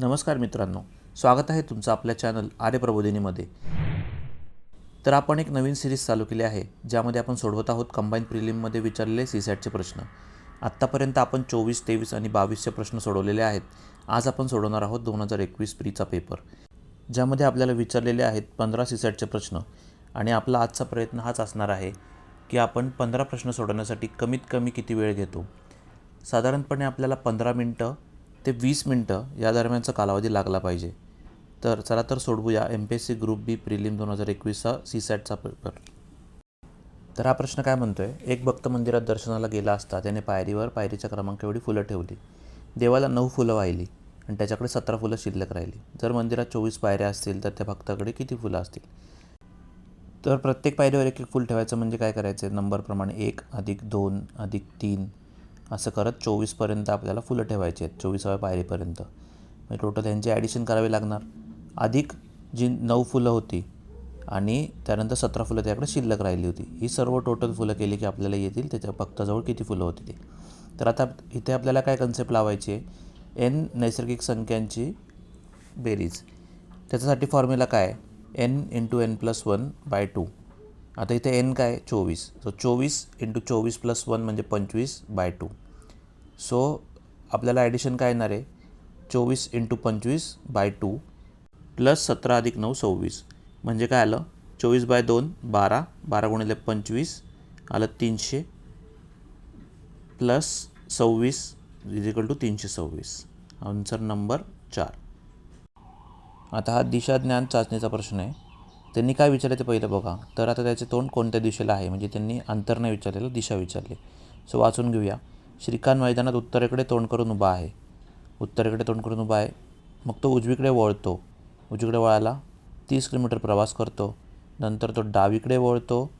नमस्कार मित्रांनो. स्वागत आहे तुमचं आपल्या चॅनल आर्य प्रबोधिनीमध्ये. तर आपण एक नवीन सिरीज चालू केली आहे ज्यामध्ये आपण सोडवत आहोत कंबाईन प्रिलिममध्ये विचारलेले सी सॅटचे प्रश्न. आत्तापर्यंत आपण चोवीस तेवीस आणि बावीसचे प्रश्न सोडवलेले आहेत. आज आपण सोडवणार आहोत दोन हजार एकवीस प्रीचा पेपर ज्यामध्ये आपल्याला विचारलेले आहेत पंधरा सी सॅटचे प्रश्न. आणि आपला आजचा प्रयत्न हाच असणार आहे की आपण पंधरा प्रश्न सोडवण्यासाठी कमीत कमी किती वेळ घेतो. साधारणपणे आपल्याला पंधरा मिनटं ते वीस मिनटं या दरम्यानचा कालावधी लागला पाहिजे. तर चला तर सोडवूया M P S C group B prelim दोन हजार एकवीसचा सी सॅटचा पेपर तर हा प्रश्न काय म्हणतो आहे एक भक्त मंदिरात दर्शनाला गेला असता त्याने पायरीवर पायरीच्या क्रमांक एवढी फुलं ठेवली. देवाला नऊ फुलं वाहिली आणि त्याच्याकडे सतरा फुलं शिल्लक राहिली. जर मंदिरात चोवीस पायऱ्या असतील तर त्या भक्ताकडे किती फुलं असतील? तर प्रत्येक पायरीवर एक एक फुल ठेवायचं म्हणजे काय करायचं? आहे नंबरप्रमाणे एक अधिक दोन अधिक तीन असं करत चोवीसपर्यंत आपल्याला फुलं ठेवायची आहेत चोवीसाव्या पायरीपर्यंत. म्हणजे टोटल यांची ॲडिशन करावी लागणार. अधिक जी नऊ फुलं होती आणि त्यानंतर सतरा फुलं त्याकडे शिल्लक राहिली होती. ही सर्व टोटल फुलं केली की आपल्याला येतील त्याच्या भक्ताजवळ किती फुलं होती ते. तर आता इथे आपल्याला काय कन्सेप्ट लावायची आहे? एन नैसर्गिक संख्यांची बेरीज. त्याच्यासाठी फॉर्म्युला काय N into N plus one by two आता इथे एन काय चोवीस. सो चोवीस इंटू चोवीस प्लस वन म्हणजे पंचवीस बाय टू सो आपल्याला ॲडिशन काय येणार आहे? चोवीस इंटू पंचवीस बाय टू प्लस सतरा अधिक नऊ सव्वीस. म्हणजे काय आलं? चोवीस बाय दोन बारा. बारा गुणिले पंचवीस आलं तीनशे प्लस सव्वीस इज इक्वल टू तीनशे सव्वीस. आन्सर नंबर चार. आता हा दिशा ज्ञान चाचणीचा प्रश्न आहे. त्यांनी काय विचारलं ते पहिलं बघा. तर आता त्याचे तोंड कोणत्या दिशेला आहे? म्हणजे त्यांनी अंतर नाही विचारलेलं दिशा विचारली. सो वाचून घेऊया. श्रीकांत मैदानात उत्तरेकडे तोंड करून उभा आहे. उत्तरेकडे तोंड करून उभा आहे. मग तो उजवीकडे वळतो. उजवीकडे वळाला तीस किलोमीटर प्रवास करतो. नंतर तो डावीकडे वळतो.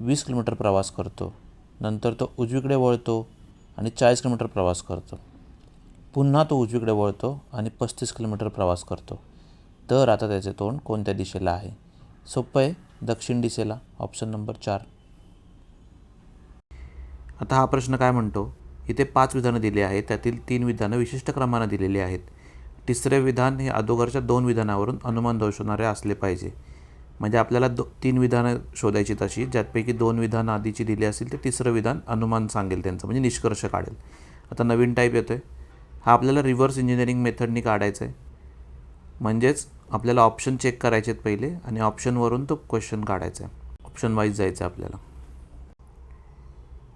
वीस किलोमीटर प्रवास करतो. नंतर तो उजवीकडे वळतो आणि चाळीस किलोमीटर प्रवास करतो. पुन्हा तो उजवीकडे वळतो आणि पस्तीस किलोमीटर प्रवास करतो. तर आता त्याचे तोंड कोणत्या दिशेला आहे? सोपं आहे. दक्षिण दिशेला. ऑप्शन नंबर चार. आता हा प्रश्न काय म्हणतो? इथे पाच विधानं दिली आहेत. त्यातील तीन विधानं विशिष्ट क्रमानं दिलेली आहेत. तिसरे विधान हे अगोदरच्या दोन विधानावरून अनुमान दर्शवणारे असले पाहिजे. म्हणजे आपल्याला दो तीन विधानं शोधायची तशी. ज्यापैकी दोन विधानं आधीची दिली असतील तर तिसरं विधान अनुमान सांगेल त्यांचं. म्हणजे निष्कर्ष काढेल. आता नवीन टाईप येतो आहे हा आपल्याला रिव्हर्स इंजिनिअरिंग मेथडनी काढायचं आहे म्हणजेच आपल्याला ऑप्शन चेक करायचे आहेत पहिले आणि ऑप्शनवरून तो क्वेश्चन काढायचा आहे ऑप्शन वाईज जायचं आहे आपल्याला.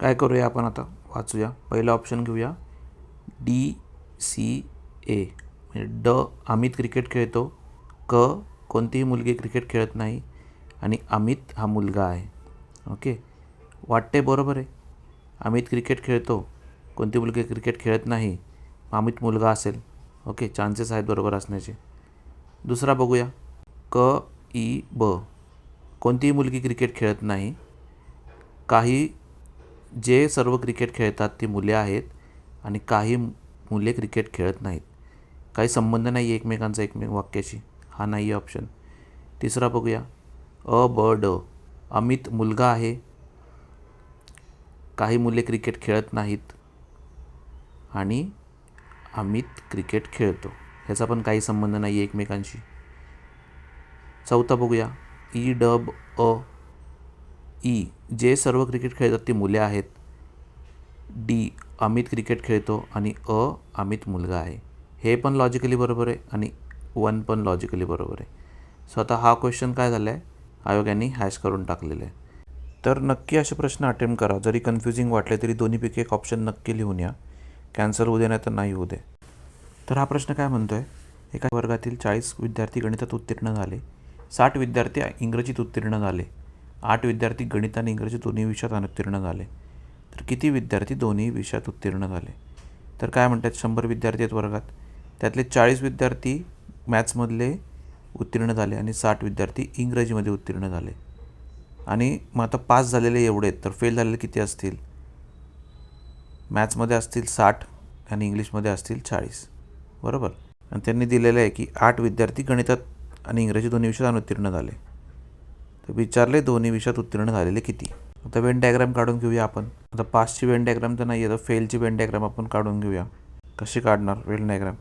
काय करूया आपण आता? वाचूया. पहिलं ऑप्शन घेऊया. डी सी ए म्हणजे ड अमित क्रिकेट खेळतो. क कोणतीही मुलगी क्रिकेट खेळत नाही. आणि अमित हा मुलगा आहे. ओके वाटते बरोबर आहे. अमित क्रिकेट खेळतो. कोणती मुलगी क्रिकेट खेळत नाही. अमित मुलगा असेल. ओके चान्सेस आहेत बरोबर असण्याचे. दुसरा बघूया. क ई ब. कोणतीही मुलगी क्रिकेट खेळत नाही. काही जे सर्व क्रिकेट खेळतात ती मुले आहेत आणि काही मुले क्रिकेट खेळत नाहीत. काही संबंध नाही आहे एकमेकांचा एकमेक वाक्याशी. हा नाही आहे ऑप्शन तिसरा बघूया. अ ब ड. अमित मुलगा आहे. काही मुले क्रिकेट खेळत नाहीत आणि अमित क्रिकेट खेळतो. ह्याचा पण काही संबंध नाही आहे एकमेकांशी. चौथा बघूया. ई डब अ ई जे सर्व क्रिकेट खेळतात ती मुले आहेत. डी अमित क्रिकेट खेळतो आणि अ अमित मुलगा आहे. हे पण लॉजिकली बरोबर आहे आणि वन पण लॉजिकली बरोबर आहे. सो आता हा क्वेश्चन काय झाला आहे आयोगाने हॅश करून टाकलेलं आहे. तर नक्की असे प्रश्न अटेम्प्ट करा. जरी कन्फ्युजिंग वाटले तरी दोन्हीपैकी एक ऑप्शन नक्की लिहून या. कॅन्सल होऊ दे नाही तर नाही होऊ दे. तर हा प्रश्न काय म्हणतो आहे एका वर्गातील चाळीस विद्यार्थी गणितात उत्तीर्ण झाले. साठ विद्यार्थी इंग्रजीत उत्तीर्ण झाले. आठ विद्यार्थी गणित आणि इंग्रजी दोन्ही विषयात अनुत्तीर्ण झाले. तर किती विद्यार्थी दोन्ही विषयात उत्तीर्ण झाले? तर काय म्हणतात? शंभर विद्यार्थी आहेत वर्गात. त्यातले चाळीस विद्यार्थी मॅथ्समधले उत्तीर्ण झाले आणि साठ विद्यार्थी इंग्रजीमध्ये उत्तीर्ण झाले. आणि मग आता पास झालेले एवढे आहेत तर फेल झालेले किती असतील? मॅथ्समध्ये असतील साठ आणि इंग्लिशमध्ये असतील चाळीस. बरोबर? आणि त्यांनी दिलेलं आहे की आठ विद्यार्थी गणितात आणि इंग्रजी दोन्ही विषयात अनुत्तीर्ण झाले. तर विचारले दोन्ही विषयात उत्तीर्ण झालेले किती? आता वेन डायग्राम काढून घेऊया आपण. आता पासची वेन डायग्राम तर नाही आहे तर फेलची वेन डायग्राम आपण काढून घेऊया. कशी काढणार वेन डायग्राम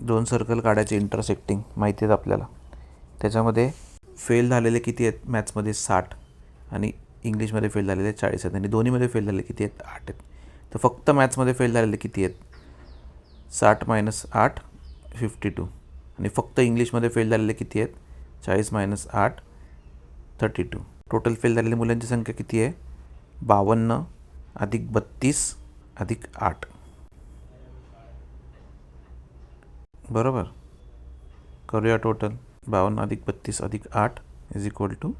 दोन सर्कल काढायचे इंटरसेक्टिंग माहिती आहेत आपल्याला. त्याच्यामध्ये फेल झालेले किती आहेत? मॅथ्समध्ये साठ आणि इंग्लिशमध्ये फेल झालेले चाळीस आहेत. आणि दोन्हीमध्ये फेल झालेले किती आहेत? आठ आहेत. तर फक्त मॅथ्समध्ये फेल झालेले किती आहेत? साठ मायनस आठ फिफ्टी टू आणि फक्त इंग्लिशमध्ये फेल झालेले किती आहेत? चाळीस मायनस आठ थर्टी टू टोटल फेल झालेल्या मुलांची संख्या किती आहे? बावन्न अधिक बत्तीस अधिक आठ. बरोबर? करूया टोटल बावन्न अधिक बत्तीस अधिक आठ इज इक्वल टू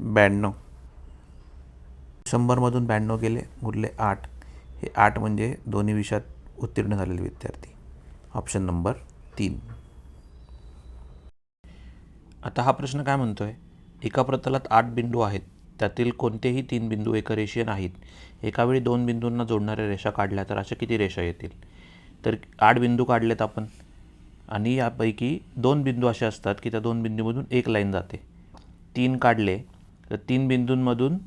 ब्याण्णव. शंभरमधून ब्याण्णव गेले उरले आठ. हे आठ म्हणजे दोन्ही विषयात उत्तीर्ण झालेले विद्यार्थी. ऑप्शन नंबर तीन. आता हा प्रश्न काय म्हणतो आहे एका प्रतलात आठ बिंदू आहेत. त्यातील कोणतेही तीन बिंदू एकरेषीय नाहीत. एका वेळी दोन बिंदूंना जोडणाऱ्या रेषा काढल्या तर अशा किती रेषा येतील? तर आठ बिंदू काढलेत आपण. आणि यापैकी दोन बिंदू असे असतात की त्या दोन बिंदूमधून एक लाईन जाते. तीन काढले तर तीन बिंदूंमधून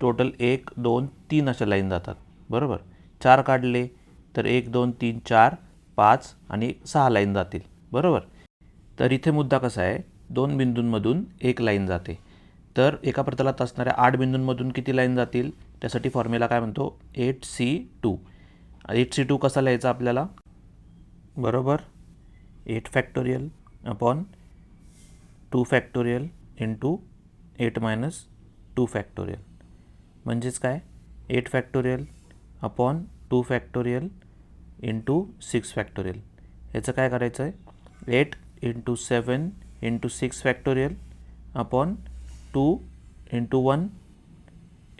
टोटल एक दोन तीन अशा लाईन जातात. बरोबर? चार काढले तर एक दोन तीन चार पाच आणि सहा लाईन जातील. बरोबर? तर इथे मुद्दा कसा आहे? दोन बिंदूंमधून एक लाईन जाते. तर एका प्रतलात असणाऱ्या आठ बिंदूंमधून किती लाईन जातील? त्यासाठी फॉर्म्युला काय म्हणतो? Eight C two eight C two कसा लिहायचा आपल्याला? बरोबर? Eight factorial upon two factorial into eight minus two factorial म्हणजेच काय? Eight factorial upon two factorial into six factorial. याचं काय करायचं आहे eight into seven into six factorial upon two into one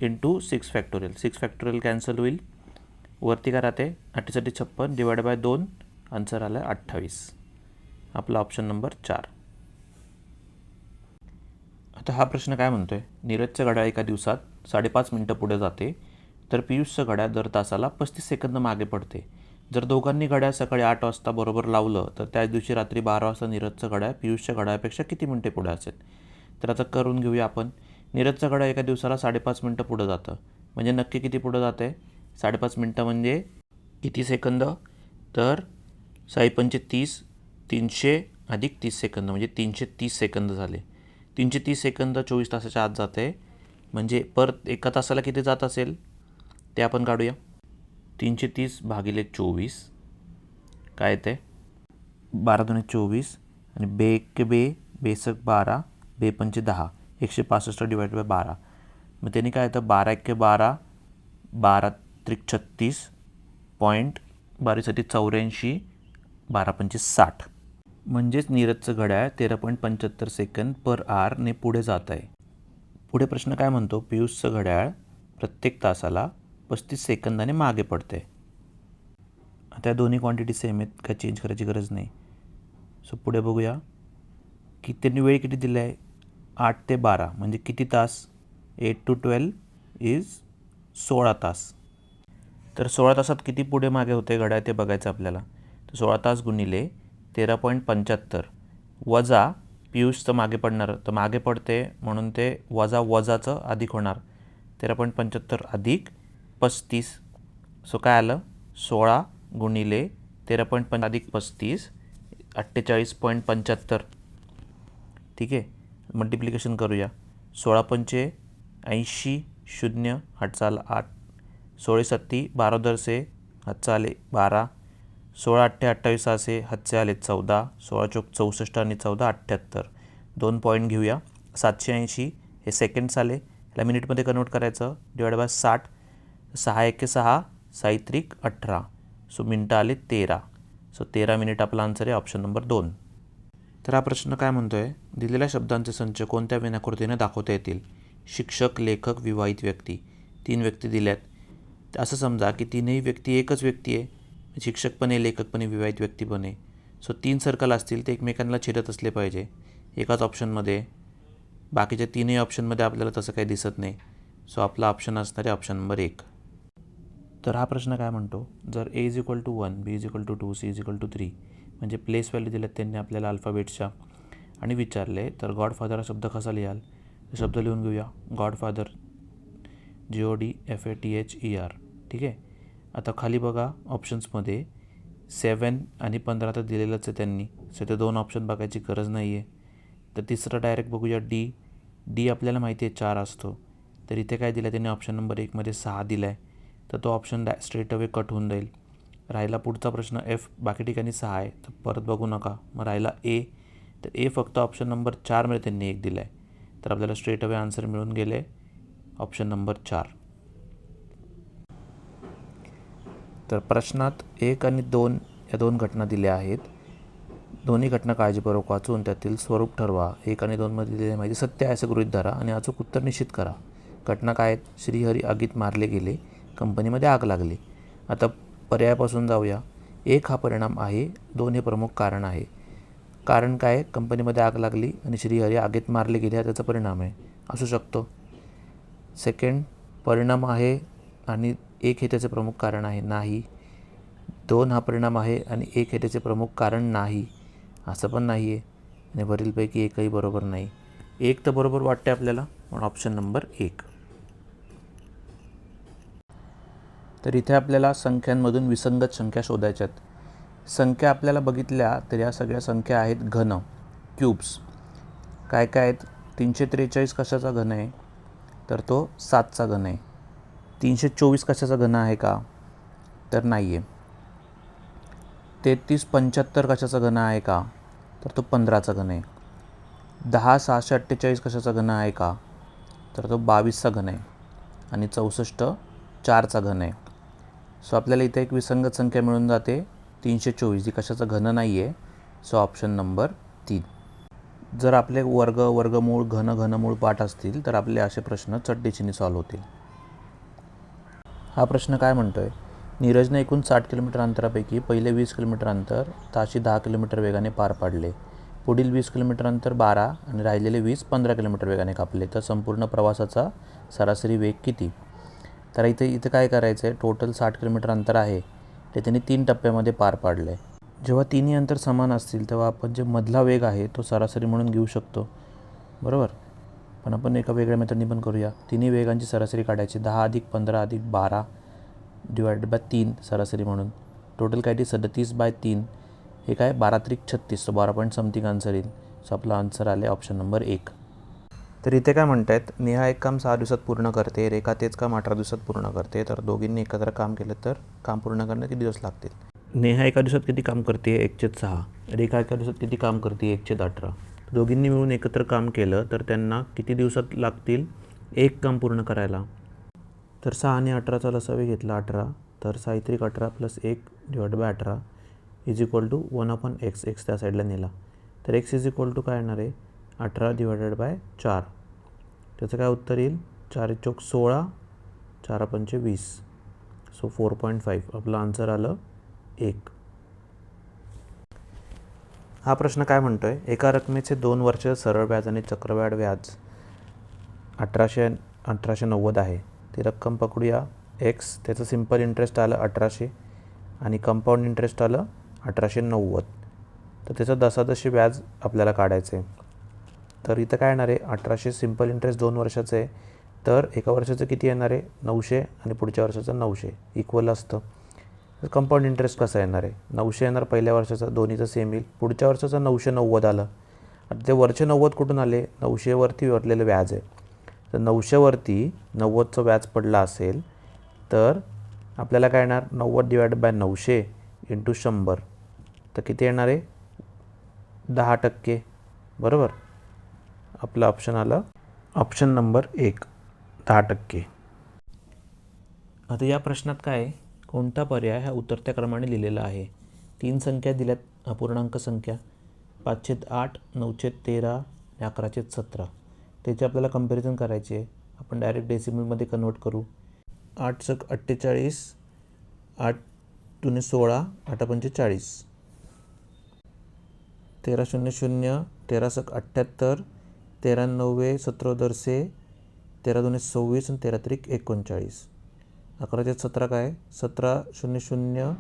into six factorial. Six factorial cancel होईल. वरती काय राहते अठ्ठेसाठी छप्पन डिवाइड बाय दोन. आन्सर आलं आहे अठ्ठावीस. आपला ऑप्शन नंबर चार. आता हा प्रश्न काय म्हणतो आहे नीरजचं घड्याळ एका दिवसात साडेपाच मिनटं पुढे जाते. तर पियुषचं घड्याळ दर तासाला पस्तीस सेकंद मागे पडते. जर दोघांनी घड्याळ सकाळी आठ वाजता बरोबर लावलं तर त्याच दिवशी रात्री बारा वाजता नीरजचं घड्याळ पियुषच्या घड्याळापेक्षा किती मिनटे पुढे असेल? तर आता करून घेऊया आपण. नीरजचं घड्याळ एका दिवसाला साडेपाच मिनटं पुढं जातं. म्हणजे नक्की किती पुढं जाते आहे साडेपाच मिनटं म्हणजे किती सेकंद? तर साईपंचे तीस तीनशे अधिक तीस सेकंद म्हणजे तीनशे तीस सेकंद झाले. तीनशे तीस सेकंद चोवीस तासाच्या आत जाते म्हणजे पर एका तासाला किती जात असेल? ते आपण काढूया. तीनशे तीस भागिले चोवीस. काय येते बारा दोन चोवीस आणि बे एक बे बेसक बारा बे पंचे दहा. एकशे पासष्ट डिवाइड बाय बारा. मग त्यांनी काय येतं? बारा एक्के बारा बारा त्रिक छत्तीस पॉईंट बारीसाठी चौऱ्याऐंशी बारा पंचे साठ. म्हणजेच नीरजचं घड्याळ तेरा पॉईंट पंच्याहत्तर सेकंद पर आरने पुढे जात आहे. पुढे प्रश्न काय म्हणतो? पियुषचं घड्याळ प्रत्येक तासाला पस्तीस सेकंदाने मागे पडते. आता दोन्ही क्वांटिटी सेम आहेत काय चेंज करायची गरज नाही. सो पुढे बघूया. की त्यांनी वेळ किती दिला आहे आठ ते बारा म्हणजे किती तास? एट टू ट्वेल्व इज सोळा तास. तर सोळा तासात किती पुढे मागे होते घड्याळ ते बघायचं आपल्याला. तर सोळा तास गुणिले तेरा पॉईंट पंच्याहत्तर. वजा पियुषचं मागे पडणार. तर मागे पडते म्हणून ते वजा वजाचं अधिक होणार. तेरा पॉईंट पंच्याहत्तर अधिक पस्तीस. सो काय आलं? सोळा गुणिले तेरा पॉईंट पंच अधिक पस्तीस अठ्ठेचाळीस पॉईंट पंच्याहत्तर. ठीक आहे? मल्टिप्लिकेशन करूया. सोळा पंचे ऐंशी शून्य हाटचाल आठ. सोळे सत्ती बारा दरसे हातचा आले बारा. सोळा अठ्ठे अठ्ठावीस असे हातचे आले चौदा. सोळा चौक चौसष्ट आणि चौदा अठ्ठ्याहत्तर. दोन पॉईंट घेऊया. सातशे ऐंशी हे सेकंड्स आले ह्याला मिनिटमध्ये कन्वर्ट करायचं. डिवाइड बाय साठ. सहा एके सहा साहित्रिक अठरा. सो मिनटं आले तेरा. सो तेरा मिनिट आपला आन्सर आहे ऑप्शन नंबर दोन. तर हा प्रश्न काय म्हणतो आहे दिलेल्या शब्दांचे संच कोणत्या विनाकृतीने दाखवता येतील? शिक्षक लेखक विवाहित व्यक्ती. तीन व्यक्ती दिल्यात. असं समजा की तीनही व्यक्ती एकच व्यक्ती आहे. शिक्षक पण आहे लेखक पण आहे विवाहित व्यक्ती पण आहे. सो तीन सर्कल असतील ते एकमेकांना छेदत असले पाहिजे. एकाच ऑप्शनमध्ये बाकीच्या तीनही ऑप्शनमध्ये आपल्याला तसं काही दिसत नाही. सो आपला ऑप्शन असणार आहे ऑप्शन नंबर एक. तर हा प्रश्न काय म्हणतो? जर A is equal to one B is equal to two C is equal to three म्हणजे प्लेस व्हॅल्यू दिल्यात त्यांनी आपल्याला अल्फाबेट्सच्या आणि विचारले तर गॉडफादर हा शब्द कसा लिहाल? शब्द लिहून घेऊया. Godfather G O D F A T H E R ठीक आहे? आता खाली बघा ऑप्शन्समध्ये सेवन आणि पंधरा तर दिलेलंच आहे त्यांनी. सो ते दोन ऑप्शन बघायची गरज नाही आहे तर तिसरं डायरेक्ट बघूया डी डी आपल्याला माहिती आहे चार असतो. तर इथे काय दिलं आहे त्यांनी ऑप्शन नंबर एकमध्ये सहा दिला आहे तर तो ऑप्शन डा स्ट्रेट अवे कट होऊन जाईल. राहिला पुढचा प्रश्न एफ बाकी ठिकाणी सहा आहे तर परत बघू नका. मग राहिला ए तर ए फक्त ऑप्शन नंबर चारमध्ये त्यांनी एक दिला आहे तर आपल्याला स्ट्रेट अवे आन्सर मिळून गेले ऑप्शन नंबर चार. तर प्रश्नात एक आणि दोन या दोन घटना दिल्या आहेत. दोन्ही घटना काळजीपूर्वक वाचून त्यातील स्वरूप ठरवा. एक आणि दोनमध्ये दिलेली माहिती सत्य आहे असं गृहीत धरा आणि अचूक उत्तर निश्चित करा. घटना काय आहेत? श्रीहरी आगीत मारले गेले. कंपनीमध्ये आग लागली. आता पर्यायापासून जाऊया. एक हा परिणाम आहे दोन हे प्रमुख कारण आहे. कारण काय? कंपनीमध्ये आग लागली आणि श्रीहरी आगीत मारले गेले हा त्याचा परिणाम आहे. असू शकतो. सेकंड परिणाम आहे आणि एक हे त्याचे प्रमुख कारण आहे नाही. दोन हा परिणाम आहे आणि एक हे त्याचे प्रमुख कारण नाही. असं पण नाही आहे आणि वरीलपैकी एकही बरोबर नाही. एक तर बरोबर वाटते आपल्याला. पण ऑप्शन नंबर एक. तर इथे आपल्याला संख्यांमधून विसंगत संख्या शोधायच्या आहेत. संख्या आपल्याला बघितल्या तर या सगळ्या संख्या आहेत घन क्यूब्स काय काय आहेत? तीनशे त्रेचाळीस कशाचा घन आहे? तर तो सातचा घन आहे. तीनशे चोवीस कशाचा घन आहे का? तर नाही आहे तेहतीस पंच्याहत्तर कशाचा घन आहे का? तर तो पंधराचा घन आहे. दहा सहाशे अठ्ठेचाळीस कशाचा घन आहे का? तर तो बावीसचा घन आहे. आणि चौसष्ट चारचा घन आहे. सो आपल्याला इथे एक विसंगत संख्या मिळून जाते. तीनशे चोवीस. जी कशाचं घन नाही आहे सो ऑप्शन नंबर तीन. जर आपले वर्ग वर्गमूळ घन घनमूळ पाठ असतील तर आपले असे प्रश्न चटदिशीने सॉल्व्ह होतील. हा प्रश्न काय म्हणतो आहे नीरजने एकूण साठ किलोमीटर अंतरापैकी पहिले वीस किलोमीटर अंतर ताशी दहा किलोमीटर वेगाने पार पाडले. पुढील वीस किलोमीटर अंतर बारा आणि राहिलेले वीस पंधरा किलोमीटर वेगाने कापले. तर संपूर्ण प्रवासाचा सरासरी वेग किती? तर इथे इथं काय करायचं आहे टोटल साठ किलोमीटर अंतर आहे. ते त्यांनी तीन टप्प्यामध्ये पार पाडलं आहे जेव्हा तिन्ही अंतर समान असतील तेव्हा आपण जे मधला वेग आहे तो सरासरी म्हणून घेऊ शकतो. बरोबर? पण आपण एका वेगळ्या मेथडनी पण करूया. तिन्ही वेगांची सरासरी काढायची. दहा अधिक पंधरा अधिक बारा डिवायडेड बाय तीन सरासरी म्हणून. टोटल काय ती? सदतीस बाय तीन. हे काय? बारा त्रिक छत्तीस. सो बारा पॉईंट समथिंग आन्सर येईल. सो आपला आन्सर आले ऑप्शन नंबर एक. तर इथे काय म्हणत आहेत नेहा एक काम सहा दिवसात पूर्ण करते रेखा तेच काम अठरा दिवसात पूर्ण करते तर दोघींनी एकत्र काम केलं तर काम पूर्ण करण्यात किती दिवस लागतील? नेहा एका दिवसात किती काम करते? एकशेच सहा. रेखा एका दिवसात किती काम करते? एकशेच अठरा. दोघींनी मिळून एकत्र काम केलं तर त्यांना किती दिवसात लागतील? एक काम पूर्ण करायला. तर सहा आणि अठराचा लसावी घेतला अठरा तर साहित्रिक अठरा प्लस एक डिवाइड बाय अठरा is equal to one upon X. X त्या साईडला नेला. तर एक्स इज इक्वल टू काय येणार आहे? अठरा डिवायडेड बाय चार. त्याचं काय उत्तर येईल? चार चौक सोळा चार पंचे वीस. सो फोर पॉईंट फाईव्ह आपलं आन्सर आलं एक. हा प्रश्न काय म्हणतो आहे एका रकमेचे दोन वर्ष सरळ व्याज आणि चक्रवाढ व्याज अठराशे अठराशे नव्वद आहे. ती रक्कम पकडूया. एक्स त्याचं सिंपल इंटरेस्ट आलं अठराशे आणि कंपाऊंड इंटरेस्ट आलं अठराशे नव्वद. तर त्याचं दसादशी व्याज आपल्याला काढायचं आहे तर इथं काय येणार आहे? अठराशे सिंपल इंटरेस्ट दोन वर्षाचं आहे. तर एका वर्षाचं किती येणार आहे? नऊशे आणि पुढच्या वर्षाचं नऊशे. इक्वल असतं. तर कंपाऊंड इंटरेस्ट कसा येणार आहे? नऊशे येणार पहिल्या वर्षाचं दोन्हीचं सेम येईल. पुढच्या वर्षाचं नऊशे नव्वद आलं. आता ते वरचे नव्वद कुठून आले? नऊशेवरती वरलेलं व्याज आहे. तर नऊशेवरती नव्वदचं व्याज पडलं असेल तर आपल्याला काय येणार? नव्वद डिवाइड बाय नऊशे इंटू शंभर. तर किती येणार आहे? दहा टक्के. बरोबर? आपलं ऑप्शन आलं. ऑप्शन नंबर एक दहा टक्के. आता या प्रश्नात काय कोणता पर्याय हा उतरत्या क्रमाने लिहिलेला आहे? तीन संख्या दिल्यात अपूर्णांक संख्या. पाचशेत आठ नऊशेत तेरा आणि अकराशेत सतरा. त्याची आपल्याला कंपॅरिझन करायची आहे. आपण डायरेक्ट डेसिमलमध्ये कन्वर्ट करू. आठ सक अठ्ठेचाळीस आठ दुने सोळा आठ चाळीस तेरा शून्य शून्य तेरा सक अठ्ठ्याहत्तर तेरा नव्वे सतरा तेरा दोन्ही सव्वीस आणि तेरा त्रिक एकोणचाळीस. अकराचे सतरा काय? सतरा शून्य शून्य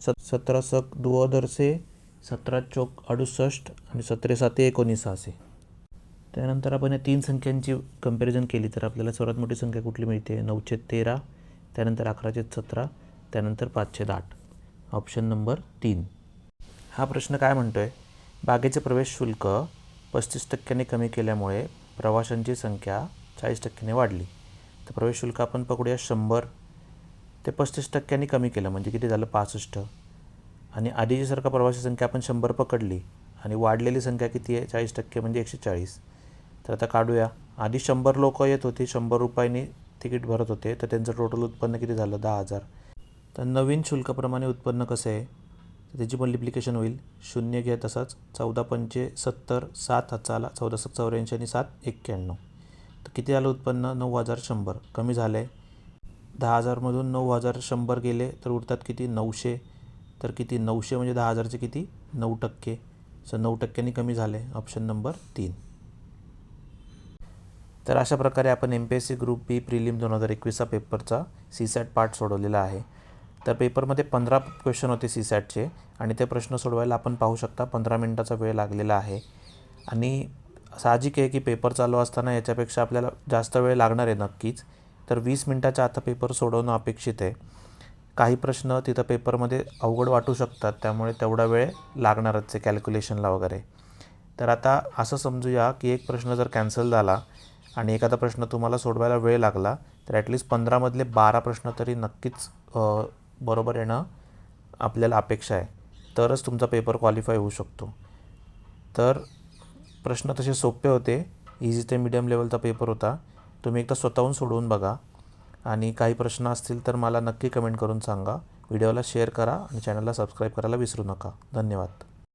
सत सतरा सक दुवा दरसे सतरा चौक अडुसष्ट आणि सतरे साते एकोणीस असे त्यानंतर आपण या तीन संख्यांची कंपॅरिझन केली तर आपल्याला सर्वात मोठी संख्या कुठली मिळते? नऊशे तेरा त्यानंतर अकराशे सतरा त्यानंतर पाचशे आठ. ऑप्शन नंबर तीन. हा प्रश्न काय म्हणतो आहे बागेचे प्रवेश शुल्क पस्तीस टक्क्यांनी कमी केल्यामुळे प्रवाशांची संख्या चाळीस टक्क्याने वाढली. तर प्रवेश शुल्क आपण पकडूया शंभर. ते पस्तीस टक्क्यांनी कमी केलं म्हणजे किती झालं? पासष्ट. आणि आधीची सरकार प्रवासी संख्या आपण शंभर पकडली आणि वाढलेली संख्या किती आहे? चाळीस टक्के म्हणजे एकशे चाळीस. तर आता काढूया. आधी शंभर लोक येत होती शंभर रुपयांनी तिकीट भरत होते तर त्यांचं टोटल उत्पन्न किती झालं? दहा हजार. तर नवीन शुल्काप्रमाणे उत्पन्न कसं आहे? तर त्याची लिप्लिकेशन होईल. शून्य घ्या तसाच. चौदा पंचे सत्तर सात हाताला चौदा सात चौऱ्याऐंशी आणि सात एक्क्याण्णव. तर किती आलं उत्पन्न? नऊ हजार शंभर. कमी झालं आहे दहा हजारमधून नऊ हजार शंभर गेले तर उरतात किती? नऊशे. तर किती? नऊशे म्हणजे दहा हजारचे किती? नऊ टक्के. सो नऊ टक्क्यांनी कमी झाले ऑप्शन नंबर तीन. तर अशा प्रकारे आपण M P S C group B prelim दोन हजार एकवीसचा पेपरचा सी सॅट पार्ट सोडवलेला आहे. तर पेपरमध्ये पंधरा क्वेश्चन होते सी सॅटचे आणि ते प्रश्न सोडवायला आपण पाहू शकता पंधरा मिनटाचा वेळ लागलेला आहे. आणि साहजिक आहे की पेपर चालू असताना याच्यापेक्षा आपल्याला जास्त वेळ लागणार आहे नक्कीच. तर वीस मिनटाच्या आता पेपर सोडवणं अपेक्षित आहे. काही प्रश्न तिथं पेपरमध्ये अवघड वाटू शकतात त्यामुळे तेवढा वेळ लागणारच आहे कॅल्क्युलेशनला वगैरे. तर आता असं समजूया की एक प्रश्न जर कॅन्सल झाला आणि एखादा प्रश्न तुम्हाला सोडवायला वेळ लागला तर ॲटलिस्ट पंधरामधले बारा प्रश्न तरी नक्कीच बरोबर येणं आपल्याला अपेक्षा आहे. तरच तुमचा पेपर क्वालिफाय होऊ शकतो. तर प्रश्न तसे सोपे होते. इझी ते मिडियम लेवलचा पेपर होता. तुम्ही एकदा स्वतःहून सोडवून बघा. आणि काही प्रश्न असतील तर मला नक्की कमेंट करून सांगा. व्हिडिओला शेअर करा आणि चॅनलला सबस्क्राईब करायला विसरू नका. धन्यवाद.